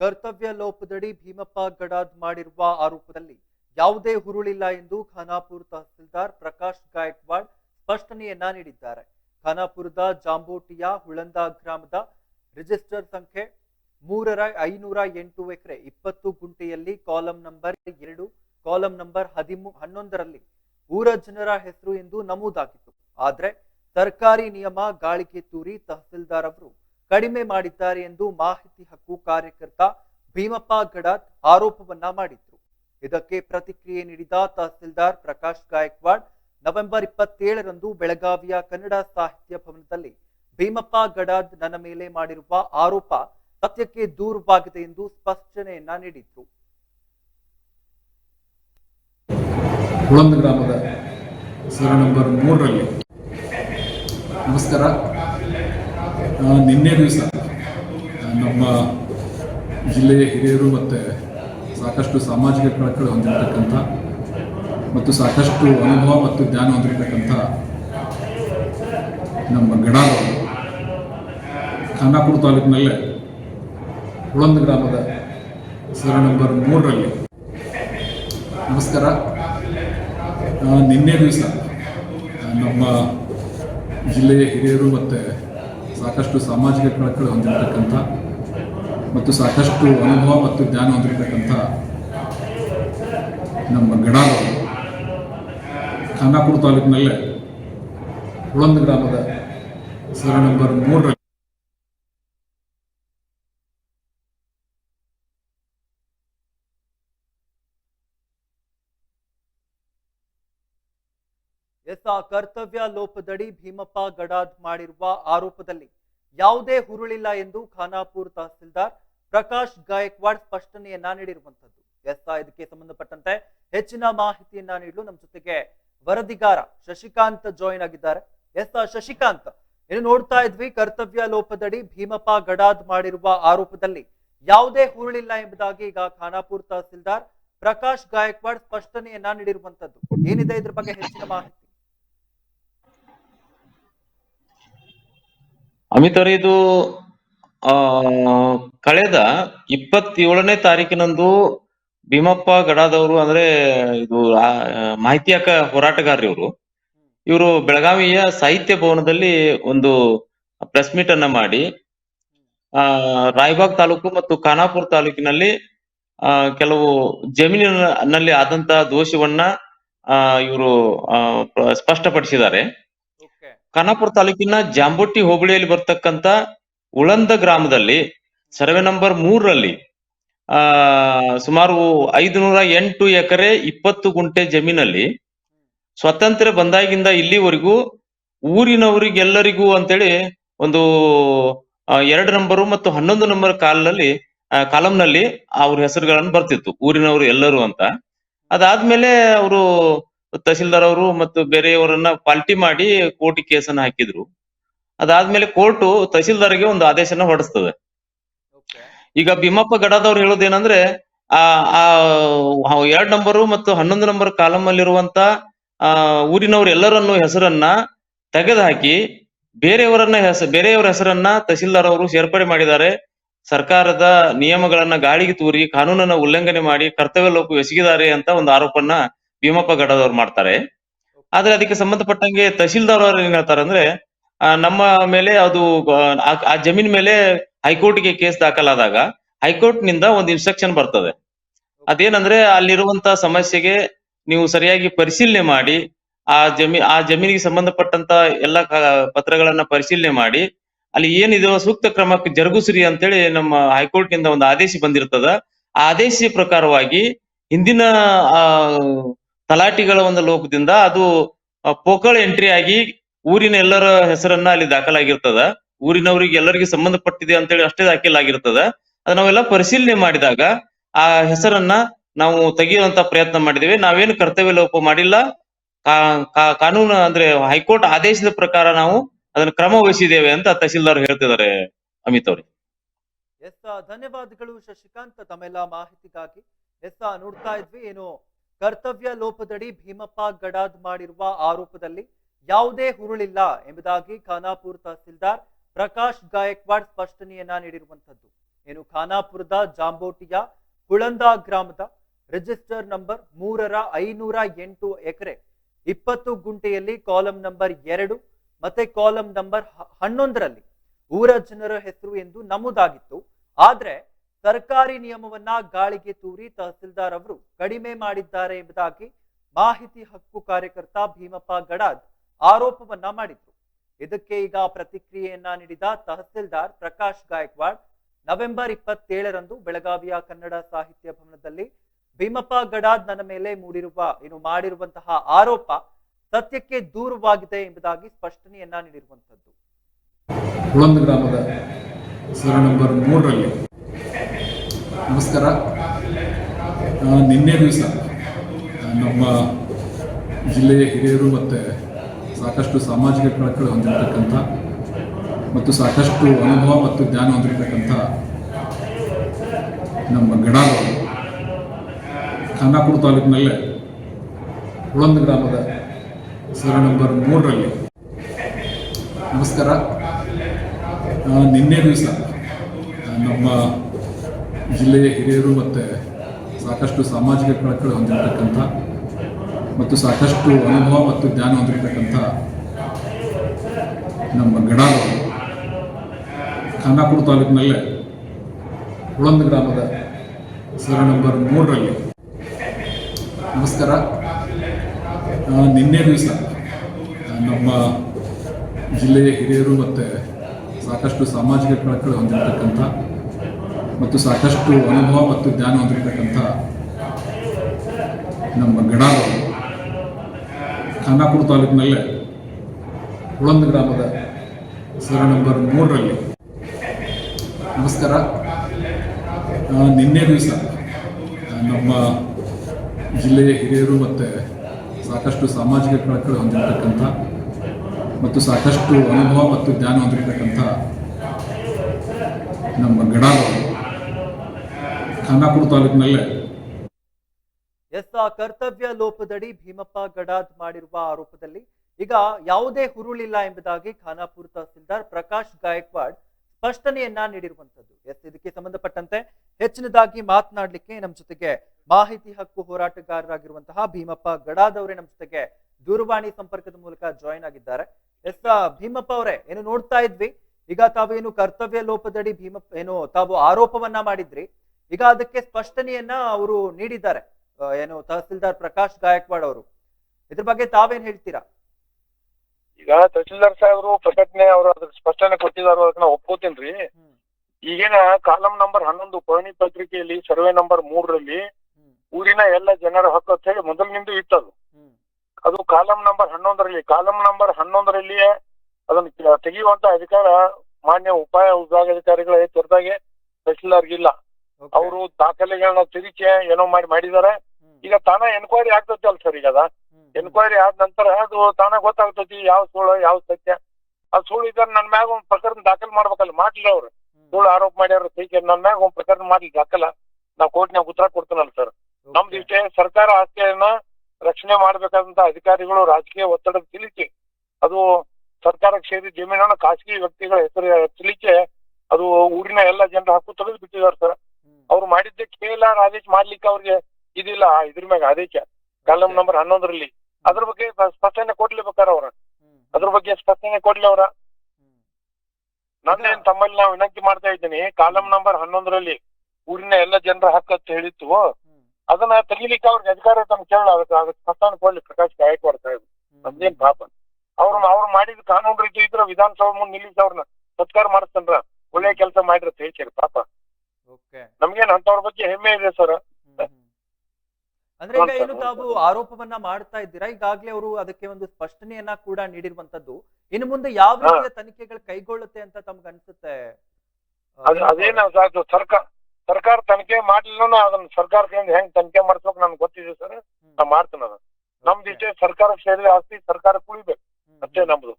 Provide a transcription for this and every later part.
ಕರ್ತವ್ಯ ಲೋಪದಡಿ ಭೀಮಪ್ಪ ಗಡಾದ್ ಮಾಡಿರುವ ಆರೋಪದಲ್ಲಿ ಯಾವುದೇ ಹುರುಳಿಲ್ಲ ಎಂದು ಖಾನಾಪುರ ತಹಸೀಲ್ದಾರ್ ಪ್ರಕಾಶ್ ಗಾಯಕ್ವಾಡ್ ಸ್ಪಷ್ಟನೆಯನ್ನ ನೀಡಿದ್ದಾರೆ. ಖಾನಾಪುರದ ಜಾಂಬೋಟಿಯ ಹುಳಂದ ಗ್ರಾಮದ ರಿಜಿಸ್ಟರ್ ಸಂಖ್ಯೆ ಮೂರರ ಐನೂರ ಎಂಟು ಎಕರೆ ಇಪ್ಪತ್ತು ಗುಂಟೆಯಲ್ಲಿ ಕಾಲಂ ನಂಬರ್ ಎರಡು, ಕಾಲಂ ನಂಬರ್ ಹದಿಮೂ, ಹನ್ನೊಂದರಲ್ಲಿ ಊರ ಜನರ ಹೆಸರು ಎಂದು ನಮೂದಾಗಿತ್ತು. ಆದರೆ ಸರ್ಕಾರಿ ನಿಯಮ ಗಾಳಿಗೆ ತೂರಿ ತಹಸೀಲ್ದಾರ್ ಅವರು ಕಡಿಮೆ ಮಾಡಿದ್ದಾರೆ ಎಂದು ಮಾಹಿತಿ ಹಕ್ಕು ಕಾರ್ಯಕರ್ತ ಭೀಮಪ್ಪ ಗಡಾದ್ ಆರೋಪವನ್ನ ಮಾಡಿದ್ರು. ಇದಕ್ಕೆ ಪ್ರತಿಕ್ರಿಯೆ ನೀಡಿದ ತಹಸೀಲ್ದಾರ್ ಪ್ರಕಾಶ್ ಗಾಯಕ್ವಾಡ್, ನವೆಂಬರ್ ಇಪ್ಪತ್ತೇಳರಂದು ಬೆಳಗಾವಿಯ ಕನ್ನಡ ಸಾಹಿತ್ಯ ಭವನದಲ್ಲಿ ಭೀಮಪ್ಪ ಗಡಾದ್ ನನ್ನ ಮೇಲೆ ಮಾಡಿರುವ ಆರೋಪ ಸತ್ಯಕ್ಕೆ ದೂರವಾಗಿದೆ ಎಂದು ಸ್ಪಷ್ಟನೆಯನ್ನ ನೀಡಿದ್ರು. ಗ್ರಾಮದ ನಂಬರ್ ನಮಸ್ಕಾರ. ನಿನ್ನೆ ದಿವಸ ನಮ್ಮ ಜಿಲ್ಲೆಯ ಹಿರಿಯರು ಮತ್ತು ಸಾಕಷ್ಟು ಸಾಮಾಜಿಕ ಕಳಕಳಿ ಹೊಂದಿರತಕ್ಕಂಥ ಮತ್ತು ಸಾಕಷ್ಟು ಅನುಭವ ಮತ್ತು ಜ್ಞಾನ ಹೊಂದಿರತಕ್ಕಂಥ ನಮ್ಮ ಗಡಾದವರು ಖಾನಾಪುರ ತಾಲೂಕಿನಲ್ಲೇ ಹುಳಂದ ಗ್ರಾಮದ ಸರ ನಂಬರ್ ಮೂರರಲ್ಲಿ. ನಮಸ್ಕಾರ. ನಿನ್ನೆ ದಿವಸ ನಮ್ಮ ಜಿಲ್ಲೆಯ ಹಿರಿಯರು ಮತ್ತು ಸಾಕಷ್ಟು ಸಾಮಾಜಿಕ ಕಳಕಳಿ ಹೊಂದಿರತಕ್ಕಂಥ ಮತ್ತು ಸಾಕಷ್ಟು ಅನುಭವ ಮತ್ತು ಜ್ಞಾನ ಹೊಂದಿರತಕ್ಕಂಥ ನಮ್ಮ ಗಡಾದವರು ಖಾನಾಪುರ ತಾಲೂಕಿನಲ್ಲೇ ಹುಳಂದ ಗ್ರಾಮದ ಸರ ನಂಬರ್ ಮೂರರಲ್ಲಿ ಕರ್ತವ್ಯ ಲೋಪದಡಿ ಭೀಮಪ್ಪ ಗಡಾದ್ ಮಾಡಿರುವ ಆರೋಪದಲ್ಲಿ ಯಾವುದೇ ಹುರುಳಿಲ್ಲ ಎಂದು ಖಾನಾಪುರ ತಹಸೀಲ್ದಾರ್ ಪ್ರಕಾಶ್ ಗಾಯಕ್ವಾಡ್ ಸ್ಪಷ್ಟನೆಯನ್ನ ನೀಡಿರುವಂತದ್ದು ಎಸ್ ಇದಕ್ಕೆ ಸಂಬಂಧಪಟ್ಟಂತೆ ಹೆಚ್ಚಿನ ಮಾಹಿತಿಯನ್ನ ನೀಡಲು ನಮ್ಮ ಜೊತೆಗೆ ವರದಿಗಾರ ಶಶಿಕಾಂತ್ ಜಾಯಿನ್ ಆಗಿದ್ದಾರೆ. ಎಸ್ ಶಶಿಕಾಂತ್, ಇನ್ನು ನೋಡ್ತಾ ಇದ್ವಿ ಕರ್ತವ್ಯ ಲೋಪದಡಿ ಭೀಮಪ್ಪ ಗಡಾದ್ ಮಾಡಿರುವ ಆರೋಪದಲ್ಲಿ ಯಾವುದೇ ಹುರುಳಿಲ್ಲ ಎಂಬುದಾಗಿ ಈಗ ಖಾನಾಪುರ ತಹಸೀಲ್ದಾರ್ ಪ್ರಕಾಶ್ ಗಾಯಕ್ವಾಡ್ ಸ್ಪಷ್ಟನೆಯನ್ನ ನೀಡಿರುವಂತದ್ದು ಏನಿದೆ ಇದ್ರ ಬಗ್ಗೆ ಹೆಚ್ಚಿನ ಮಾಹಿತಿ? ಅಮಿತ್ ಅವರೇ, ಇದು, ಆ, ಕಳೆದ ಇಪ್ಪತ್ತೇಳನೇ ತಾರೀಕಿನಂದು ಭೀಮಪ್ಪ ಗಡಾದವರು ಅಂದ್ರೆ ಇದು ಮಾಹಿತಿ ಹಕ್ಕ ಹೋರಾಟಗಾರರು ಇವರು. ಇವರು ಬೆಳಗಾವಿಯ ಸಾಹಿತ್ಯ ಭವನದಲ್ಲಿ ಒಂದು ಪ್ರೆಸ್ ಮೀಟ್ ಅನ್ನ ಮಾಡಿ, ಆ, ರಾಯಬಾಗ್ ತಾಲೂಕು ಮತ್ತು ಖಾನಾಪುರ ತಾಲೂಕಿನಲ್ಲಿ, ಆ, ಕೆಲವು ಜಮೀನಿನಲ್ಲಿ ಆದಂತಹ ದೋಷವನ್ನ, ಆ, ಇವರು ಸ್ಪಷ್ಟಪಡಿಸಿದ್ದಾರೆ. ಖಾನಾಪುರ ತಾಲೂಕಿನ ಜಾಂಬೊಟ್ಟಿ ಹೋಬಳಿಯಲ್ಲಿ ಬರ್ತಕ್ಕಂತ ಉಳಂದ ಗ್ರಾಮದಲ್ಲಿ ಸರ್ವೆ ನಂಬರ್ ಮೂರರಲ್ಲಿ, ಆ, ಸುಮಾರು ಐದುನೂರ ಎಂಟು ಎಕರೆ ಇಪ್ಪತ್ತು ಗುಂಟೆ ಜಮೀನಲ್ಲಿ ಸ್ವಾತಂತ್ರ್ಯ ಬಂದಾಗಿಂದ ಇಲ್ಲಿವರೆಗೂ ಊರಿನವರಿಗೆಲ್ಲರಿಗೂ ಅಂತೇಳಿ ಒಂದು ಎರಡು ನಂಬರು ಮತ್ತು ಹನ್ನೊಂದು ನಂಬರ್ ಕಾಲಲ್ಲಿ ಕಾಲಂನಲ್ಲಿ ಅವ್ರ ಹೆಸರುಗಳನ್ನು ಬರ್ತಿತ್ತು, ಊರಿನವರು ಎಲ್ಲರೂ ಅಂತ. ಅದಾದ್ಮೇಲೆ ಅವರು ತಹಸೀಲ್ದಾರ್ ಅವರು ಮತ್ತು ಬೇರೆಯವರನ್ನ ಪಾಲ್ಟಿ ಮಾಡಿ ಕೋರ್ಟ್ ಕೇಸ್ ಅನ್ನ ಹಾಕಿದ್ರು. ಅದಾದ್ಮೇಲೆ ಕೋರ್ಟ್ ತಹಸೀಲ್ದಾರ್ಗೆ ಒಂದು ಆದೇಶನ ಹೊರಡಿಸ್ತದೆ. ಈಗ ಭೀಮಪ್ಪ ಗಡಾದವ್ರು ಹೇಳೋದೇನಂದ್ರೆ ಆ ಆ ಎರಡ್ ನಂಬರು ಮತ್ತು ಹನ್ನೊಂದು ನಂಬರ್ ಕಾಲಂ ಅಲ್ಲಿರುವಂತ ಆ ಊರಿನವ್ರ ಎಲ್ಲರನ್ನು ಹೆಸರನ್ನ ತೆಗೆದುಹಾಕಿ ಬೇರೆಯವರನ್ನ ಹೆಸ ಬೇರೆಯವರ ಹೆಸರನ್ನ ತಹಸೀಲ್ದಾರ್ ಅವರು ಸೇರ್ಪಡೆ ಮಾಡಿದ್ದಾರೆ. ಸರ್ಕಾರದ ನಿಯಮಗಳನ್ನ ಗಾಳಿಗೆ ತೂರಿ ಕಾನೂನನ್ನ ಉಲ್ಲಂಘನೆ ಮಾಡಿ ಕರ್ತವ್ಯ ಲೋಪ ಎಸಗಿದ್ದಾರೆ ಅಂತ ಒಂದು ಆರೋಪನ್ನ ಭೀಮಪ್ಪ ಗಡದವ್ರು ಮಾಡ್ತಾರೆ. ಆದ್ರೆ ಅದಕ್ಕೆ ಸಂಬಂಧಪಟ್ಟಂಗೆ ತಹಸೀಲ್ದಾರ್ ಅವ್ರು ಏನ್ ಹೇಳ್ತಾರೆ ಅಂದ್ರೆ ನಮ್ಮ ಮೇಲೆ ಅದು ಆ, ಜಮೀನ್ ಮೇಲೆ ಹೈಕೋರ್ಟ್ಗೆ ಕೇಸ್ ದಾಖಲಾದಾಗ ಹೈಕೋರ್ಟ್ನಿಂದ ಒಂದು ಇನ್ಸ್ಟ್ರಕ್ಷನ್ ಬರ್ತದೆ. ಅದೇನಂದ್ರೆ ಅಲ್ಲಿರುವಂತ ಸಮಸ್ಯೆಗೆ ನೀವು ಸರಿಯಾಗಿ ಪರಿಶೀಲನೆ ಮಾಡಿ ಆ ಜಮೀ ಆ ಜಮೀನಿಗೆ ಸಂಬಂಧಪಟ್ಟಂತ ಎಲ್ಲ ಪತ್ರಗಳನ್ನ ಪರಿಶೀಲನೆ ಮಾಡಿ ಅಲ್ಲಿ ಏನಿದೆ ಸೂಕ್ತ ಕ್ರಮಕ್ಕೆ ಜರುಗಿಸ್ರಿ ಅಂತೇಳಿ ನಮ್ಮ ಹೈಕೋರ್ಟ್ನಿಂದ ಒಂದು ಆದೇಶ ಬಂದಿರ್ತದ. ಆ ಆದೇಶ ಪ್ರಕಾರವಾಗಿ ಹಿಂದಿನ ಆ ತಲಾಟಿಗಳ ಒಂದು ಲೋಕದಿಂದ ಅದು ಪೋಕಳ್ ಎಂಟ್ರಿ ಆಗಿ ಊರಿನ ಎಲ್ಲರ ಹೆಸರನ್ನ ಅಲ್ಲಿ ದಾಖಲಾಗಿರ್ತದ. ಊರಿನವರಿಗೆ ಎಲ್ಲರಿಗೆ ಸಂಬಂಧಪಟ್ಟಿದೆ ಅಂತೇಳಿ ಅಷ್ಟೇ ದಾಖಲಾಗಿರ್ತದ. ಅದ್ ನಾವೆಲ್ಲ ಪರಿಶೀಲನೆ ಮಾಡಿದಾಗ ಆ ಹೆಸರನ್ನ ನಾವು ತೆಗೆಯುವಂತ ಪ್ರಯತ್ನ ಮಾಡಿದೇವೆ ನಾವೇನು ಕರ್ತವ್ಯ ಲೋಪ ಮಾಡಿಲ್ಲ ಕಾನೂನು ಅಂದ್ರೆ ಹೈಕೋರ್ಟ್ ಆದೇಶದ ಪ್ರಕಾರ ನಾವು ಅದನ್ನ ಕ್ರಮ ವಹಿಸಿದ್ದೇವೆ ಅಂತ ತಹಸೀಲ್ದಾರ್ ಹೇಳ್ತಿದ್ದಾರೆ ಅಮಿತ್ ಅವ್ರಿ. ಎಸ್ ಧನ್ಯವಾದಗಳು ಶಶಿಕಾಂತ್. ತಮ್ಮೆಲ್ಲ ಮಾಹಿತಿಗಾಗಿ ಎಸ್ ನೋಡ್ತಾ ಇದ್ವಿ. ಏನು ಕರ್ತವ್ಯ ಲೋಪದಡಿ ಭೀಮಪ್ಪ ಗಡಾದ್ ಮಾಡಿರುವ ಆರೋಪದಲ್ಲಿ ಯಾವುದೇ ಹುರುಳಿಲ್ಲ ಎಂಬುದಾಗಿ ಖಾನಾಪುರ್ ತಹಸೀಲ್ದಾರ್ ಪ್ರಕಾಶ್ ಗಾಯಕ್ವಾಡ್ ಸ್ಪಷ್ಟನೆಯನ್ನ ನೀಡಿರುವಂತದ್ದು ಏನು ಖಾನಾಪುರದ ಜಾಂಬೋಟಿಯ ಹುಳಂದ ಗ್ರಾಮದ ರಿಜಿಸ್ಟರ್ ನಂಬರ್ ಮೂರರ ಐನೂರ ಎಂಟು ಎಕರೆ ಇಪ್ಪತ್ತು ಗುಂಟೆಯಲ್ಲಿ ಕಾಲಂ ನಂಬರ್ ಎರಡು ಮತ್ತೆ ಕಾಲಂ ನಂಬರ್ ಹನ್ನೊಂದರಲ್ಲಿ ಊರ ಜನರ ಹೆಸರು ಎಂದು ನಮೂದಾಗಿತ್ತು. ಆದ್ರೆ ಸರ್ಕಾರಿ ನಿಯಮವನ್ನ ಗಾಳಿಗೆ ತೂರಿ ತಹಸೀಲ್ದಾರ್ ಅವರು ಕಡಿಮೆ ಮಾಡಿದ್ದಾರೆ ಎಂಬುದಾಗಿ ಮಾಹಿತಿ ಹಕ್ಕು ಕಾರ್ಯಕರ್ತ ಭೀಮಪ್ಪ ಗಡಾದ್ ಆರೋಪವನ್ನ ಮಾಡಿದ್ರು. ಇದಕ್ಕೆ ಈಗ ಪ್ರತಿಕ್ರಿಯೆಯನ್ನ ನೀಡಿದ ತಹಸೀಲ್ದಾರ್ ಪ್ರಕಾಶ್ ಗಾಯಕ್ವಾಡ್, ನವೆಂಬರ್ ಇಪ್ಪತ್ತೇಳರಂದು ಬೆಳಗಾವಿಯ ಕನ್ನಡ ಸಾಹಿತ್ಯ ಭವನದಲ್ಲಿ ಭೀಮಪ್ಪ ಗಡಾದ್ ನನ್ನ ಮೇಲೆ ಮೂಡಿರುವ, ಏನು ಮಾಡಿರುವಂತಹ ಆರೋಪ ಸತ್ಯಕ್ಕೆ ದೂರವಾಗಿದೆ ಎಂಬುದಾಗಿ ಸ್ಪಷ್ಟನೆಯನ್ನ ನೀಡಿರುವಂತದ್ದು ಗ್ರಾಮದ ನಂಬರ್ ಮೂರರಲ್ಲಿ ನಮಸ್ಕಾರ. ನಿನ್ನೆ ದಿವಸ ನಮ್ಮ ಜಿಲ್ಲೆಯ ಹಿರಿಯರು ಮತ್ತು ಸಾಕಷ್ಟು ಸಾಮಾಜಿಕ ಕಳಕಳಿ ಹೊಂದಿರತಕ್ಕಂಥ ಮತ್ತು ಸಾಕಷ್ಟು ಅನುಭವ ಮತ್ತು ಜ್ಞಾನ ಹೊಂದಿರತಕ್ಕಂಥ ನಮ್ಮ ಗಡಾದವರು ಖಾನಾಪುರ ತಾಲೂಕಿನಲ್ಲೇ ಉಳಂದ ಗ್ರಾಮದ ಸರ ನಂಬರ್ ಮೂರರಲ್ಲಿ. ನಮಸ್ಕಾರ. ನಿನ್ನೆ ದಿವಸ ನಮ್ಮ ಜಿಲ್ಲೆಯ ಹಿರಿಯರು ಮತ್ತು ಸಾಕಷ್ಟು ಸಾಮಾಜಿಕ ಕಳಕಳಿ ಹೊಂದಿರತಕ್ಕಂಥ ಮತ್ತು ಸಾಕಷ್ಟು ಅನುಭವ ಮತ್ತು ಜ್ಞಾನ ಹೊಂದಿರತಕ್ಕಂಥ ನಮ್ಮ ಗಡಾಲು ಖಾನಾಪುರ ತಾಲೂಕಿನಲ್ಲೇ ಹುಳಂದ ಗ್ರಾಮದ ಸರ ನಂಬರ್ ಮೂರರಲ್ಲಿ. ನಮಸ್ಕಾರ. ನಿನ್ನೆ ದಿವಸ ನಮ್ಮ ಜಿಲ್ಲೆಯ ಹಿರಿಯರು ಮತ್ತು ಸಾಕಷ್ಟು ಸಾಮಾಜಿಕ ಕಳಕಳಿ ಹೊಂದಿರತಕ್ಕಂಥ ಮತ್ತು ಸಾಕಷ್ಟು ಅನುಭವ ಮತ್ತು ಜ್ಞಾನ ಹೊಂದಿರತಕ್ಕಂಥ ನಮ್ಮ ಗಡಾದವರು ಖಾನಾಪುರ ತಾಲೂಕಿನಲ್ಲೇ ಉಳಂದ ಗ್ರಾಮದ ಸರ ನಂಬರ್ ಮೂರರಲ್ಲಿ. ನಮಸ್ಕಾರ. ನಿನ್ನೆ ದಿವಸ ನಮ್ಮ ಜಿಲ್ಲೆಯ ಹಿರಿಯರು ಮತ್ತು ಸಾಕಷ್ಟು ಸಾಮಾಜಿಕ ಕಳಕಳಿ ಹೊಂದಿರತಕ್ಕಂಥ ಮತ್ತು ಸಾಕಷ್ಟು ಅನುಭವ ಮತ್ತು ಜ್ಞಾನ ಹೊಂದಿರತಕ್ಕಂಥ ನಮ್ಮ ಗಡಾದವರು ಖಾನಾಪುರ ತಾಲೂಕಿನಲ್ಲೇ. ಎಸ್ ಕರ್ತವ್ಯ ಲೋಪದಡಿ ಭೀಮಪ್ಪ ಗಡಾದ್ ಮಾಡಿರುವ ಆರೋಪದಲ್ಲಿ ಈಗ ಯಾವುದೇ ಹುರುಳಿಲ್ಲ ಎಂಬುದಾಗಿ ಖಾನಾಪುರ ತಹಸೀಲ್ದಾರ್ ಪ್ರಕಾಶ್ ಗಾಯಕ್ವಾಡ್ ಸ್ಪಷ್ಟನೆಯನ್ನ ನೀಡಿರುವಂತದ್ದು ಎಸ್, ಇದಕ್ಕೆ ಸಂಬಂಧಪಟ್ಟಂತೆ ಹೆಚ್ಚಿನದಾಗಿ ಮಾತನಾಡಲಿಕ್ಕೆ ನಮ್ಮ ಜೊತೆಗೆ ಮಾಹಿತಿ ಹಕ್ಕು ಹೋರಾಟಗಾರರಾಗಿರುವಂತಹ ಭೀಮಪ್ಪ ಗಡಾದ್ ಅವರೇ ನಮ್ಮ ಜೊತೆಗೆ ದೂರವಾಣಿ ಸಂಪರ್ಕದ ಮೂಲಕ ಜಾಯಿನ್ ಆಗಿದ್ದಾರೆ. ಎಸ್ ಭೀಮಪ್ಪ ಅವರೇ, ಏನು ನೋಡ್ತಾ ಇದ್ವಿ? ಈಗ ತಾವು ಏನು ಕರ್ತವ್ಯ ಲೋಪದಡಿ ಭೀಮಪ್ಪ, ಏನು ತಾವು ಆರೋಪವನ್ನ ಮಾಡಿದ್ರಿ? ಈಗ ಅದಕ್ಕೆ ಸ್ಪಷ್ಟನೆಯನ್ನ ಅವರು ನೀಡಿದ್ದಾರೆ. ಏನು ತಹಸೀಲ್ದಾರ್ ಪ್ರಕಾಶ್ ಗಾಯಕ್ವಾಡ್ ಅವರು. ಇದ್ರ ಬಗ್ಗೆ ತಾವೇನ್ ಹೇಳ್ತೀರಾ? ಈಗ ತಹಸೀಲ್ದಾರ್ ಸಾಹೇಬರು ಪ್ರಕಟಣೆ ಅವರು ಅದಕ್ಕೆ ಸ್ಪಷ್ಟನೆ ಕೊಟ್ಟಿದ್ದಾರೆ ಅದನ್ನ ಒಪ್ಕೋತೀನ್ರಿ. ಈಗೇನ ಕಾಲಂ ನಂಬರ್ ಹನ್ನೊಂದು ಪರಣಿ ಪತ್ರಿಕೆಯಲ್ಲಿ ಸರ್ವೆ ನಂಬರ್ ಮೂರರಲ್ಲಿ ಊರಿನ ಎಲ್ಲ ಜನರ ಹಕ್ಕು ಅಂತ ಹೇಳಿ ಮೊದಲಿನಿಂದ ಇತ್ತದು. ಹ್ಮ್. ಅದು ಕಾಲಂ ನಂಬರ್ ಹನ್ನೊಂದರಲ್ಲಿ ಕಾಲಂ ನಂಬರ್ ಹನ್ನೊಂದರಲ್ಲಿಯೇ ಅದನ್ನ ತೆಗೆಯುವಂತ ಅಧಿಕಾರ ಮಾನ್ಯ ಉಪಾಯ ವಿಭಾಗಾಧಿಕಾರಿಗಳೇ ತೊರೆದಾಗೆ ತಹಸೀಲ್ದಾರ್ಗಿಲ್ಲ. ಅವರು ದಾಖಲೆಗಳನ್ನ ತಿರುಚಿ ಏನೋ ಮಾಡಿ ಮಾಡಿದ್ದಾರೆ ಈಗ ತಾನ ಎನ್ಕ್ವೈರಿ ಆಗ್ತತಿ ಅಲ್ ಸರ್ ಈಗ ಅದ? ಎನ್ಕ್ವೈರಿ ಆದ ನಂತರ ಅದು ತಾನ ಗೊತ್ತಾಗ್ತತಿ ಯಾವ ಸುಳ್ಳು ಯಾವ ಸತ್ಯ. ಆ ಸುಳ್ಳು ಇದ್ರೆ ನನ್ನ ಮ್ಯಾಗ ಒಂದ್ ಪ್ರಕರಣ ದಾಖಲೆ ಮಾಡ್ಬೇಕಲ್ಲ ಮಾಡ್ಲಿಲ್ಲ ಅವ್ರು. ಸುಳ್ಳು ಆರೋಪ ಮಾಡ್ಯಾರ ಸೈಕೆ ನನ್ನ ಮ್ಯಾಗ ಒಂದ್ ಪ್ರಕರಣ ಮಾಡ್ಲಿ ದಾಖಲ. ನಾ ಕೋರ್ಟ್ನಾಗ ಉತ್ತರ ಕೊಡ್ತೀನಲ್ಲ ಸರ್. ನಮ್ದು ಇಷ್ಟೇ ಸರ್ಕಾರ ಆಸ್ತಿಯನ್ನ ರಕ್ಷಣೆ ಮಾಡ್ಬೇಕಾದಂತ ಅಧಿಕಾರಿಗಳು ರಾಜಕೀಯ ಒತ್ತಡ ತಿಳಿಕೆ. ಅದು ಸರ್ಕಾರಕ್ಕೆ ಸೇರಿ ಜಮೀನನ್ನ ಖಾಸಗಿ ವ್ಯಕ್ತಿಗಳ ಹೆಸರು ತಿಳಿಕೆ. ಅದು ಊರಿನ ಎಲ್ಲ ಜನರ ಹಕ್ಕು ತೆಗೆದು ಬಿಟ್ಟಿದ್ದಾರೆ ಸರ್. ಕೇಳಾರ ಆದೇಶ ಮಾಡ್ಲಿಕ್ಕೆ ಅವ್ರಿಗೆ ಇದಿಲ್ಲ ಇದ್ರ ಮ್ಯಾಗ ಆದೇಶ. ಕಾಲಂ ನಂಬರ್ ಹನ್ನೊಂದರಲ್ಲಿ. ಅದ್ರ ಬಗ್ಗೆ ಸ್ಪ- ಸ್ಪಷ್ಟನೆ ಕೊಡ್ಲೇಬೇಕಾರ ಅವ್ರ. ಅದ್ರ ಬಗ್ಗೆ ಸ್ಪಷ್ಟನೆ ಕೊಡ್ಲಿ ಅವ್ರ. ನಂದೇನ್ ತಮ್ಮಲ್ಲಿ ನಾವು ವಿನಂತಿ ಮಾಡ್ತಾ ಇದ್ದೀನಿ ಕಾಲಂ ನಂಬರ್ ಹನ್ನೊಂದರಲ್ಲಿ ಊರಿನ ಎಲ್ಲ ಜನರ ಹಕ್ಕ ಅಂತ ಹೇಳಿತ್ತು. ಅದನ್ನ ತೆಗಿಲಿಕ್ಕೆ ಅವ್ರಿಗೆ ಅಧಿಕಾರ ತಮ್ಮ ಕೇಳ ಅದಕ್ಕೆ ಅದಕ್ಕೆ ಸ್ಪಷ್ಟನೆ ಕೊಡ್ಲಿ ಪ್ರಕಾಶ್ ಗಾಯಕ್ವಾಡ್ ಸಾಹೇಬ್ ಇದ್ರು ನಮ್ದೇನ್ ಪಾಪ. ಅವ್ರ ಅವ್ರು ಮಾಡಿದ ಕಾನೂನು ರೀತಿ ಇದ್ರ ವಿಧಾನಸಭೆ ಮುಂದೆ ನಿಲ್ಲಿಸಿ ಅವ್ರನ್ನ ಸತ್ಕಾರ ಮಾಡಿಸ್ತನ್ರ. ಒಳ್ಳೆ ಕೆಲಸ ಮಾಡಿರ ಹೇಳ್ತೀರಿ ಪಾಪ. ನಮ್ಗೇನ್ ಅಂತವ್ರ ಬಗ್ಗೆ ಹೆಮ್ಮೆ ಇದೆ ಸರ್. ಅಂದ್ರೆ ಈಗ ಏನು ತಾವು ಆರೋಪವನ್ನ ಮಾಡ್ತಾ ಇದ್ದೀರಾ? ಈಗಾಗ್ಲೇ ಅವರು ಅದಕ್ಕೆ ಒಂದು ಸ್ಪಷ್ಟನೆಯನ್ನ ಕೂಡ ನೀಡಿರುವಂತದ್ದು. ಇನ್ನು ಮುಂದೆ ಯಾವ ರೀತಿಯ ತನಿಖೆಗಳು ಕೈಗೊಳ್ಳುತ್ತೆ ಅಂತ ತಮ್ಗೆ ಅನ್ಸುತ್ತೆ? ಅದೇನ ಸರ್ಕಾರ ಸರ್ಕಾರ ತನಿಖೆ ಮಾಡ್ಲಿಲ್ಲ ಅದನ್ನ ಸರ್ಕಾರದಿಂದ ಹೆಂಗ್ ತನಿಖೆ ಮಾಡ್ಸ್ಬೇಕು ನನ್ಗೆ ಗೊತ್ತಿದೆ ಸರ್. ನಾ ಮಾಡ್ತೀನಿ ಅದನ್ನ. ನಮ್ದು. ಇಷ್ಟೇ ಸರ್ಕಾರಕ್ಕೆ ಸೇರಿದ ಆಸ್ತಿ ಸರ್ಕಾರಕ್ಕೆ ಉಳಿಬೇಕು ಅಷ್ಟೇ ನಮ್ದು.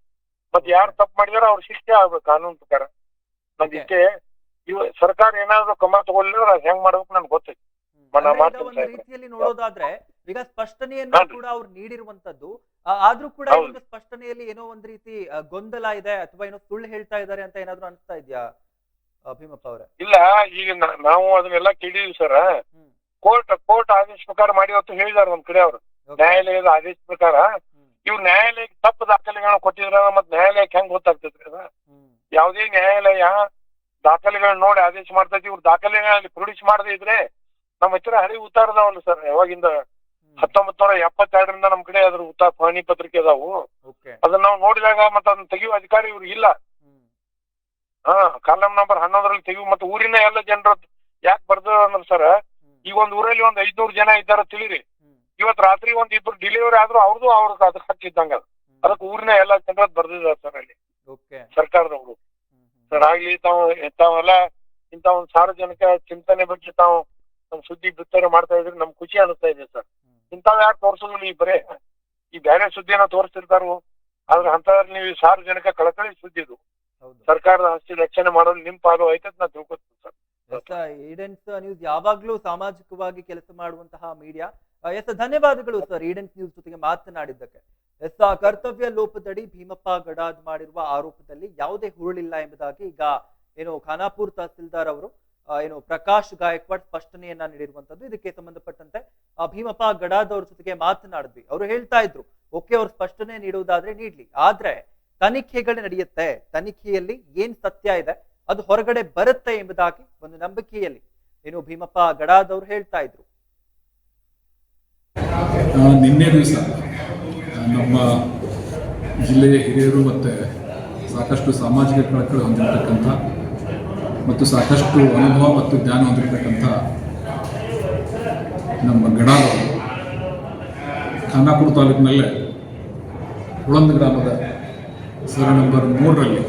ಮತ್ತೆ ಯಾರು ತಪ್ಪು ಮಾಡಿದಾರ ಅವ್ರ ಶಿಕ್ಷೆ ಆಗ್ಬೇಕು ಕಾನೂನು ಪ್ರಕಾರ. ನಮ್ದು. ಇಷ್ಟೇ ಇವ ಸರ್ಕಾರ ಏನಾದ್ರು ಕ್ರಮ ತಗೊಳ್ಳಿದ್ರೆ ಅದ್ ಹೆಂಗ್ ಮಾಡ್ಬೇಕು ನನ್ಗೆ ಗೊತ್ತೈತಿ ಹ್ಮ್. ಮನ ಅಂದ್ರೆ ಮಾಡ್ತೀನಿ ಒಂದು ಸಾಹೇಬ್ರೆ. ರೀತಿಯಲ್ಲಿ ನೋಡೋದಾದ್ರೆ ಈಗ ಸ್ಪಷ್ಟನೆಯನ್ನ. ಕೂಡ ಅವ್ರು ನೀಡಿರುವಂತದ್ದು ಆದ್ರೂ ಕೂಡ ಈ ಹೌದು. ಒಂದು ಸ್ಪಷ್ಟನೆಯಲ್ಲಿ ಏನೋ ಒಂದ್ ರೀತಿ ಆ, ಗೊಂದಲ ಇದೆ ಅಥವಾ ಏನೋ ಸುಳ್ಳು ಹೇಳ್ತಾ ಇದ್ದಾರೆ ಅಂತ ಏನಾದ್ರು ಅನಿಸ್ತಾ ಇದ್ಯಾ ಭೀಮಪ್ಪ ಅವರೇ ಇಲ್ಲ ಈಗ ನಾ- ನಾವು ಅದನ್ನೆಲ್ಲ ಕೇಳಿದ್ವಿ ಸರ್ ಹ್ಮ್ ಕೋರ್ಟ್ ಕೋರ್ಟ್ ಆದೇಶ ಪ್ರಕಾರ ಮಾಡಿ ಹೊತ್ತು ಹೇಳಿದಾರೆ ನಮ್ ಕಡೆ ಅವ್ರು Okay. ನ್ಯಾಯಾಲಯದ ಆದೇಶ ಪ್ರಕಾರ ಹ್ಮ್. ಇವ್ರು ನ್ಯಾಯಾಲಯಕ್ಕೆ ತಪ್ಪು ದಾಖಲೆಗಳನ್ನ ಕೊಟ್ಟಿದ್ರ ಮತ್ ನ್ಯಾಯಾಲಯಕ್ಕೆ ಹೆಂಗ್ ಗೊತ್ತಾಗ್ತೈತ್ರಿ ಅದ ಹ್ಮ್ ಯಾವುದೇ ನ್ಯಾಯಾಲಯ ದಾಖಲೆಗಳನ್ನ ನೋಡಿ ಆದೇಶ ಮಾಡ್ತೈತಿ ಇವ್ರು ದಾಖಲೆಗಳಲ್ಲಿ ಪ್ರೊಡ್ಯೂಸ್ ಮಾಡದೇ ಇದ್ರೆ ನಮ್ಮ ಹತ್ರ ಹರಿ ಉತ್ತಾರದವಲ್ಲ ಸರ್ ಯಾವಾಗಿಂದ. ಹತ್ತೊಂಬತ್ ನೂರ ಎಪ್ಪತ್ತೆರಡರಿಂದ ನಮ್ ಕಡೆ ಅದ್ರ ಉತ್ತಾರ ಪಹಣಿ ಪತ್ರಿಕೆ ಅದಾವು. ಅದನ್ನ ನಾವು ನೋಡಿದಾಗ ಮತ್ತೆ ಅದನ್ನ ತೆಗೆಯುವ ಅಧಿಕಾರಿ ಇವ್ರು ಇಲ್ಲ. ಹಾ ಕಾಲಂ ನಂಬರ್ ಹನ್ನೊಂದರಲ್ಲಿ ತೆಗಿವು ಮತ್ತೆ ಊರಿನ ಎಲ್ಲ ಜನರ ಯಾಕೆ ಬರ್ದ ಅಂದ್ರೆ ಸರ್ ಈ ಈಗ ಒಂದ್ ಊರಲ್ಲಿ ಒಂದ್ ಐದ್ನೂರ್ ಜನ ಇದ್ದಾರ ತಿಳಿರಿ. ಇವತ್ ರಾತ್ರಿ ಒಂದ್ ಇಬ್ರು ಡಿಲಿವರಿ ಆದ್ರೂ ಅವ್ರದ್ದು ಅವ್ರ ಅದಕ್ಕೆ ಹಾಕಿದ್ದಂಗ. ಅದಕ್ಕೆ ಊರಿನ ಎಲ್ಲ ಜನರದ್ ಬರ್ದಿದ್ದಾರೆ ಸರ್ ಅಲ್ಲಿ. ಸರ್ಕಾರದವರು. ಸರ್ ಆಗ್ಲಿ ತಾವು ತಾವೆಲ್ಲ ಇಂತ ಒಂದ್ ಸಾರ್ವಜನಿಕ ಚಿಂತನೆ ಬಗ್ಗೆ ತಾವು ನಮ್ ಸುದ್ದಿ ಬಿತ್ತರ ಮಾಡ್ತಾ ಇದ್ರೆ ನಮ್ ಖುಷಿ ಅನಿಸ್ತಾ ಇದೆ ಸರ್. ಇಂಥವ್ ಯಾರು ತೋರ್ಸೋದಿಲ್ಲ ಈ ಬರೇ. ಈ ಬೇರೆ ಸುದ್ದಿನ ತೋರಿಸ್ತಿರ್ತಾರು ಆದ್ರೆ ಅಂತ ನೀವು ಸಾರ್ವಜನಿಕ ಕಳಕಳಿ ಸುದ್ದಿ ಇದು ಹೌದು. ಸರ್ಕಾರದ ಆಸ್ತಿ ರಕ್ಷಣೆ ಮಾಡೋದು ನಿಮ್ ಪಾಲು ಐತೆ ನಾ ತಿಳ್ಕೊತೀನಿ ಸರ್. ಈಡೆನ್ಸ್ ನ್ಯೂಸ್ ಯಾವಾಗ್ಲೂ ಸಾಮಾಜಿಕವಾಗಿ ಕೆಲಸ ಮಾಡುವಂತಹ ಮೀಡಿಯಾ ಎಸ್ ಧನ್ಯವಾದಗಳು ಸರ್ ಈಡೆನ್ಸ್ ನ್ಯೂಸ್ ಜೊತೆಗೆ ಮಾತನಾಡಿದ್ದಕ್ಕೆ. ಎಸ್ ಕರ್ತವ್ಯ ಲೋಪದಡಿ ಭೀಮಪ್ಪ ಗಡಾದ್ ಮಾಡಿರುವ ಆರೋಪದಲ್ಲಿ ಯಾವುದೇ ಹುರುಳಿಲ್ಲ ಎಂಬುದಾಗಿ ಈಗ ಏನು ಖಾನಾಪುರ್ ತಹಸೀಲ್ದಾರ್ ಅವರು ಏನು ಪ್ರಕಾಶ್ ಗಾಯಕ್ವಾಡ್ ಸ್ಪಷ್ಟನೆಯನ್ನ ನೀಡಿರುವಂತದ್ದು. ಇದಕ್ಕೆ ಸಂಬಂಧಪಟ್ಟಂತೆ ಭೀಮಪ್ಪ ಗಡಾದ್ ಅವ್ರ ಜೊತೆಗೆ ಮಾತನಾಡಿದ್ವಿ. ಅವರು ಹೇಳ್ತಾ ಇದ್ರು, ಓಕೆ, ಅವ್ರು ಸ್ಪಷ್ಟನೆ ನೀಡುವುದಾದ್ರೆ ನೀಡ್ಲಿ. ಆದ್ರೆ ತನಿಖೆಗಳು ನಡೆಯುತ್ತೆ. ತನಿಖೆಯಲ್ಲಿ ಏನ್ ಸತ್ಯ ಇದೆ, ಅದು ಹೊರಗಡೆ ಬರುತ್ತೆ ಎಂಬುದಾಗಿ ಒಂದು ನಂಬಿಕೆಯಲ್ಲಿ ಏನು ಭೀಮಪ್ಪ ಗಡಾದ್ ಅವರು ಹೇಳ್ತಾ ಇದ್ರು. ನಿನ್ನೆ ದಿವಸ ನಮ್ಮ ಜಿಲ್ಲೆಯ ಹಿರಿಯರು ಮತ್ತು ಸಾಕಷ್ಟು ಸಾಮಾಜಿಕ ಕಳಕಳಿ ಹೊಂದಿರತಕ್ಕಂಥ ಮತ್ತು ಸಾಕಷ್ಟು ಅನುಭವ ಮತ್ತು ಜ್ಞಾನ ಹೊಂದಿರತಕ್ಕಂಥ ನಮ್ಮ ಗಡಾದವರು ಖಾನಾಪುರ ತಾಲೂಕಿನಲ್ಲೇ ಹುಳಂದ ಗ್ರಾಮದ ಸರ ನಂಬರ್ ಮೂರರಲ್ಲಿ.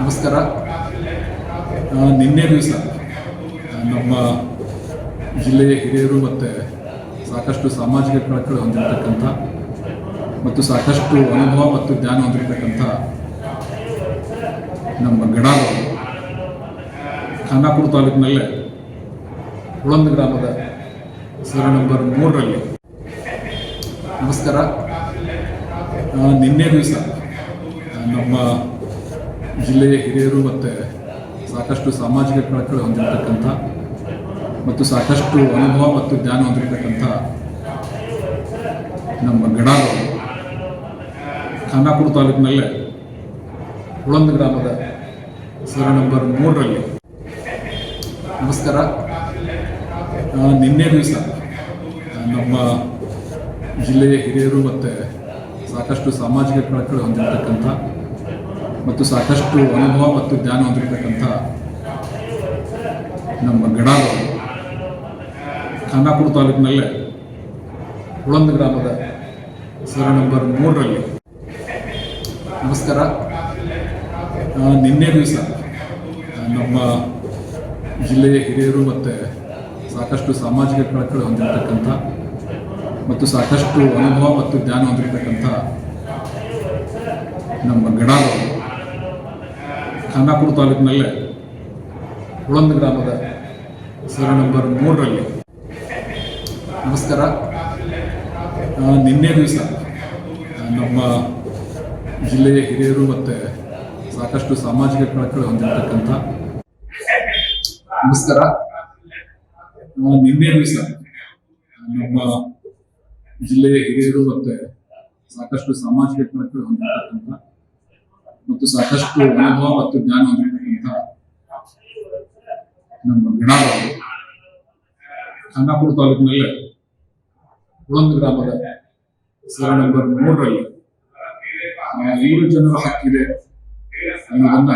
ನಮಸ್ಕಾರ. ನಿನ್ನೆ ದಿವಸ ನಮ್ಮ ಜಿಲ್ಲೆಯ ಹಿರಿಯರು ಮತ್ತು ಸಾಕಷ್ಟು ಸಾಮಾಜಿಕ ಕಳಕಳಿ ಹೊಂದಿರತಕ್ಕಂಥ ಮತ್ತು ಸಾಕಷ್ಟು ಅನುಭವ ಮತ್ತು ಜ್ಞಾನ ಹೊಂದಿರತಕ್ಕಂಥ ನಮ್ಮ ಗಡಾದವರು ಖಾನಾಪುರ ತಾಲೂಕಿನಲ್ಲೇ ಉಳಂದ ಗ್ರಾಮದ ಸರ ನಂಬರ್ ಮೂರರಲ್ಲಿ. ನಮಸ್ಕಾರ. ನಿನ್ನೆ ದಿವಸ ನಮ್ಮ ಜಿಲ್ಲೆಯ ಹಿರಿಯರು ಮತ್ತು ಸಾಕಷ್ಟು ಸಾಮಾಜಿಕ ಕಳಕಳಿ ಹೊಂದಿರತಕ್ಕಂಥ ಮತ್ತು ಸಾಕಷ್ಟು ಅನುಭವ ಮತ್ತು ಜ್ಞಾನ ಹೊಂದಿರತಕ್ಕಂಥ ನಮ್ಮ ಗಡಾದವರು ಖಾನಾಪುರ ತಾಲೂಕಿನಲ್ಲೇ ಉಳಂದ ಗ್ರಾಮದ ಸರ ನಂಬರ್ ಮೂರರಲ್ಲಿ. ನಮಸ್ಕಾರ. ನಿನ್ನೆ ದಿವಸ ನಮ್ಮ ಜಿಲ್ಲೆಯ ಹಿರಿಯರು ಮತ್ತು ಸಾಕಷ್ಟು ಸಾಮಾಜಿಕ ಕಳಕಳಿ ಹೊಂದಿರತಕ್ಕಂಥ ಮತ್ತು ಸಾಕಷ್ಟು ಅನುಭವ ಮತ್ತು ಜ್ಞಾನ ಹೊಂದಿರತಕ್ಕಂಥ ನಮ್ಮ ಗಡಾದವರು ಖಾನಾಪುರ ತಾಲೂಕಿನಲ್ಲೇ ಉಳಂದ ಗ್ರಾಮದ ಸರ ನಂಬರ್ ಮೂರರಲ್ಲಿ ನಮಸ್ಕಾರ. ನಿನ್ನೆ ದಿವಸ ನಮ್ಮ ಜಿಲ್ಲೆಯ ಹಿರಿಯರು ಮತ್ತು ಸಾಕಷ್ಟು ಸಾಮಾಜಿಕ ಕಳಕಳಿ ಹೊಂದಿರತಕ್ಕಂಥ ಮತ್ತು ಸಾಕಷ್ಟು ಅನುಭವ ಮತ್ತು ಜ್ಞಾನ ಹೊಂದಿರತಕ್ಕಂಥ ನಮ್ಮ ಗಡಾದವರು ಖಾನಾಪುರ ತಾಲೂಕಿನಲ್ಲೇ ಹುಳಂದ ಗ್ರಾಮದ ಸರ ನಂಬರ್ ಮೂರರಲ್ಲಿ. ನಮಸ್ಕಾರ. ನಿನ್ನೆ ದಿವಸ ನಮ್ಮ ಜಿಲ್ಲೆಯ ಹಿರಿಯರು ಮತ್ತೆ ಸಾಕಷ್ಟು ಸಾಮಾಜಿಕ ಕಳಕಳಿ ಹೊಂದಿರತಕ್ಕಂಥ ನಮಸ್ಕಾರ. ನಾವು ನಿನ್ನೆ ದಿವಸ ನಮ್ಮ ಜಿಲ್ಲೆಯ ಹಿರಿಯರು ಮತ್ತೆ ಸಾಕಷ್ಟು ಸಾಮಾಜಿಕ ಕಳಕಳಿ ಹೊಂದಿರತಕ್ಕಂಥ ಮತ್ತು ಸಾಕಷ್ಟು ಅನುಭವ ಮತ್ತು ಜ್ಞಾನ ಹೊಂದಿರತಕ್ಕಂಥ ನಮ್ಮ ಗಣಾದವರು ಖಾನಾಪುರ ತಾಲೂಕಿನಲ್ಲೇ ಕುಳಂದ ಗ್ರಾಮದ ಸರ ನಂಬರ್ ಮೂರರಲ್ಲಿ ಆ, ಜನರು ಹಕ್ಕಿದೆ ಅನ್ನೋದನ್ನ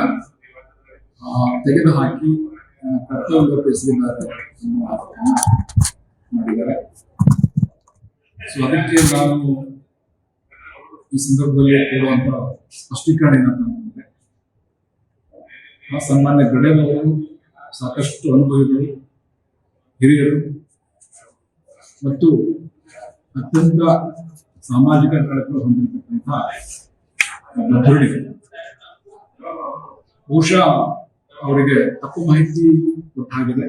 ಆ, ತೆಗೆದು ಹಾಕಿ ಆ, ಕರ್ತವ್ಯ ತಿಳಿಸಿದ್ದಾರೆ ಮಾಡಿದ್ದಾರೆ. ಸೊ ಅದಕ್ಕೆ ನಾನು ಈ ಸಂದರ್ಭದಲ್ಲಿ ಕೊಡುವಂತ ಸ್ಪಷ್ಟೀಕರಣ ಏನಂತ ಅಂತಂದ್ರೆ ಆ ಸನ್ಮಾನ್ಯ ಗಡೆಯವರು ಸಾಕಷ್ಟು ಅನುಭವಿಗಳು ಹಿರಿಯರು ಮತ್ತು ಅತ್ಯಂತ ಸಾಮಾಜಿಕ ಕಾರ್ಯಕ್ರಮ ಹೊಂದಿರತಕ್ಕಂಥ ಧುರುಣಿ ಬಹುಶಃ ಅವರಿಗೆ ತಪ್ಪು ಮಾಹಿತಿ ಗೊತ್ತಾಗಿದೆ.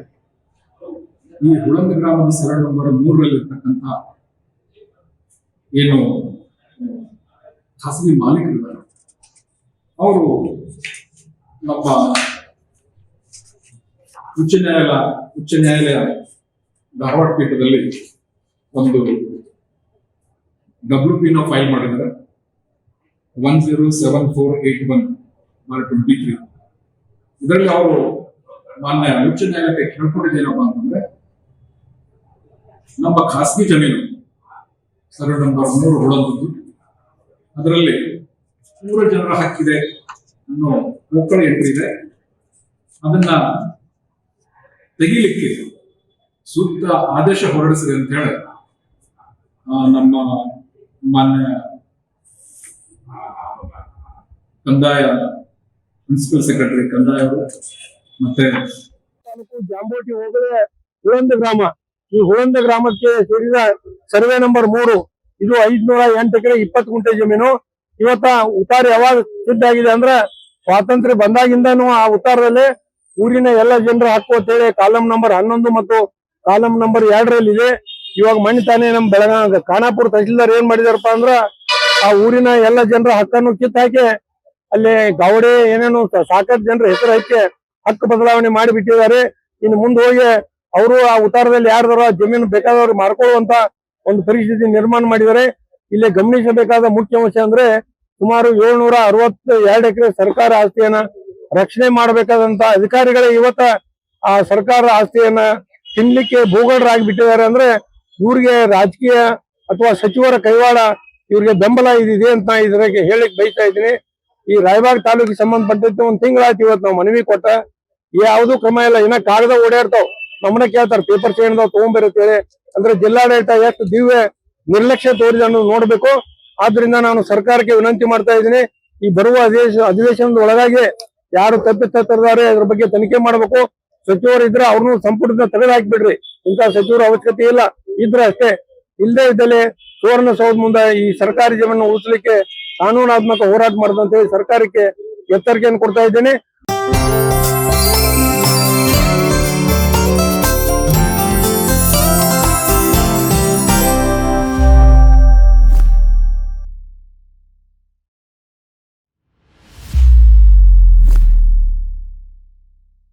ಈ ಹುಳಂದ ಗ್ರಾಮದ ಸರಳ ನಂಬರ್ ಮೂರರಲ್ಲಿ ಇರ್ತಕ್ಕಂಥ ಏನು ಖಾಸಗಿ ಮಾಲೀಕರಿದ್ದಾರೆ. ಅವರು ನಮ್ಮ ಉಚ್ಚ ನ್ಯಾಯಾಲಯ ಉಚ್ಚ ನ್ಯಾಯಾಲಯ ಧಾರವಾಡ ಪೀಠದಲ್ಲಿ ಒಂದು ಡಬ್ಲ್ಯೂ ಪಿನ ಫೈಲ್ ಮಾಡಿದ್ದಾರೆ. One zero seven four eight one twenty three ಇದರಲ್ಲಿ ಅವರು ಮಾನ್ಯ ಉಚ್ಚ ನ್ಯಾಯಾಲಯಕ್ಕೆ ಕೇಳ್ಕೊಂಡಿದ್ದೇನಪ್ಪ ಅಂತಂದ್ರೆ, ನಮ್ಮ ಖಾಸಗಿ ಜಮೀನು, ಸರ್ವೆ ನಂಬರ್ ಮೂರು ಹುಳಂದದ್ದು ಅದರಲ್ಲಿ ಮೂರು ಜನರ ಹಕ್ಕಿದೆ ಅನ್ನೋ ಮಕ್ಕಳ ಎಂಟ್ರಿ ಇದೆ. ಅದನ್ನ ತೆಗಿಲಿಕ್ಕೆ ಸೂಕ್ತ ಆದೇಶ ಹೊರಡಿಸಿದೆ ಅಂತ ಹೇಳಿ ನಮ್ಮ ಮಾನ್ಯ ಕಂದಾಯ ಪ್ರಿನ್ಸಿಪಲ್ ಸೆಕ್ರೆಟರಿ ಕಂದಾಯ ಅವರು, ಮತ್ತೆ ಜಾಂಬೋಟಿ ಹೋಗದೆ ಹುಳಂದ ಗ್ರಾಮ. ಈ ಹುಳಂದ ಗ್ರಾಮಕ್ಕೆ ಸೇರಿದ ಸರ್ವೆ ನಂಬರ್ ಮೂರು. ಇದು ಐದ್ನೂರ ಎಂಟು ಎಕರೆ ಇಪ್ಪತ್ತು ಗುಂಟೆ ಜಮೀನು. ಇವತ್ತ ಉತ್ತಾರ ಯಾವಾಗ ಸಿದ್ಧ ಆಗಿದೆ ಅಂದ್ರೆ ಸ್ವಾತಂತ್ರ್ಯ ಬಂದಾಗಿಂದನೂ ಆ ಉತ್ತಾರದಲ್ಲಿ ಊರಿನ ಎಲ್ಲ ಜನರ ಹಕ್ಕು ಅಂತೇಳಿ ಕಾಲಂ ನಂಬರ್ ಹನ್ನೊಂದು ಮತ್ತು ಕಾಲಂ ನಂಬರ್ ಎರಡರಲ್ಲಿ ಇದೆ ಇವಾಗ ಮಣ್ಣು ತಾನೇ ನಮ್ ಬೆಳಗಾವಿ, ಖಾನಾಪುರ ತಹಸೀಲ್ದಾರ್ ಏನ್ ಮಾಡಿದಾರಪ್ಪ ಅಂದ್ರ ಆ ಊರಿನ ಎಲ್ಲ ಜನರ ಹಕ್ಕನ್ನು ಕಿತ್ತು ಹಾಕಿ ಅಲ್ಲಿ ಗೌಡೆ ಏನೇನು ಸಾಕಷ್ಟು ಜನರ ಹೆಸರು ಹಾಕಿ ಹಕ್ಕು ಬದಲಾವಣೆ ಮಾಡಿಬಿಟ್ಟಿದ್ದಾರೆ ಇನ್ನು ಮುಂದೆ ಹೋಗಿ ಅವರು ಆ ಉತ್ತಾರದಲ್ಲಿ ಯಾರ್ದಾರ ಜಮೀನು ಬೇಕಾದವ್ರು ಮಾಡ್ಕೊಳ್ಳುವಂತ ಒಂದು ಪರಿಸ್ಥಿತಿ ನಿರ್ಮಾಣ ಮಾಡಿದ್ದಾರೆ. ಇಲ್ಲಿ ಗಮನಿಸಬೇಕಾದ ಮುಖ್ಯ ಅಂಶ ಅಂದ್ರೆ ಸುಮಾರು ಏಳ್ನೂರ ಅರವತ್ತ ಎರಡು ಎಕರೆ ಸರ್ಕಾರ ಆಸ್ತಿಯನ್ನ ರಕ್ಷಣೆ ಮಾಡಬೇಕಾದಂತ ಅಧಿಕಾರಿಗಳೇ ಇವತ್ತ ಆ ಸರ್ಕಾರ ಆಸ್ತಿಯನ್ನ ತಿನ್ಲಿಕ್ಕೆ ಭೂಗಡರಾಗಿ ಬಿಟ್ಟಿದ್ದಾರೆ ಅಂದ್ರೆ ಇವ್ರಿಗೆ ರಾಜಕೀಯ ಅಥವಾ ಸಚಿವರ ಕೈವಾಡ ಇವ್ರಿಗೆ ಬೆಂಬಲ ಇದಿದೆ ಅಂತ ಇದ್ರಾಗೆ ಹೇಳಿಕ್ ಬಯಸ್ತಾ ಇದ್ದೀನಿ. ಈ ರಾಯಬಾಗ್ ತಾಲೂಕಿಗೆ ಸಂಬಂಧಪಟ್ಟಿತ್ತು ಒಂದ್ ತಿಂಗಳಾಯ್ತು ಇವತ್ತು ನಾವು ಮನವಿ ಕೊಟ್ಟ ಯಾವ್ದು ಕ್ರಮ ಇಲ್ಲ. ಇನ್ನ ಕಾಗದ ಓಡಾಡ್ತಾವ್. ನಮ್ಮನ್ನ ಕೇಳ್ತಾರ. ಪೇಪರ್ ಚೇಂಜ್ ತಗೊಂಡ್ಬರುತ್ತೇಳಿ ಅಂದ್ರೆ ಜಿಲ್ಲಾಡಳಿತ ಎಷ್ಟು ದಿವ್ಯ ನಿರ್ಲಕ್ಷ್ಯ ತೋರಿದೆ ಅನ್ನೋದು ನೋಡ್ಬೇಕು. ಆದ್ರಿಂದ ನಾನು ಸರ್ಕಾರಕ್ಕೆ ವಿನಂತಿ ಮಾಡ್ತಾ ಇದ್ದೀನಿ. ಈ ಬರುವ ಅಧಿವೇಶ ಅಧಿವೇಶನದ ಒಳಗಾಗಿ ಯಾರು ತಪ್ಪಿಸ್ತಾರೆ ಅದ್ರ ಬಗ್ಗೆ ತನಿಖೆ ಮಾಡ್ಬೇಕು. ಸಚಿವರು ಇದ್ರೆ ಅವ್ರನ್ನು ಸಂಪುಟದಿಂದ ತೆಗೆದು ಹಾಕ್ಬಿಡ್ರಿ ಇಂತ ಸಚಿವರ ಅವಶ್ಯಕತೆ ಇಲ್ಲ. ಇದ್ರೆ ಅಷ್ಟೇ. ಇಲ್ಲದೆ ಇದ್ದಲ್ಲಿ ಸುವರ್ಣ ಸೌಧ ಮುಂದೆ ಈ ಸರ್ಕಾರಿ ಜಮೀನು ಉಳಿಸ್ಲಿಕ್ಕೆ ಕಾನೂನಾತ್ಮಕ ಹೋರಾಟ ಮಾಡುದಂತ ಹೇಳಿ ಸರ್ಕಾರಕ್ಕೆ ಎಚ್ಚರಿಕೆಯನ್ನು ಕೊಡ್ತಾ ಇದ್ದೇನೆ.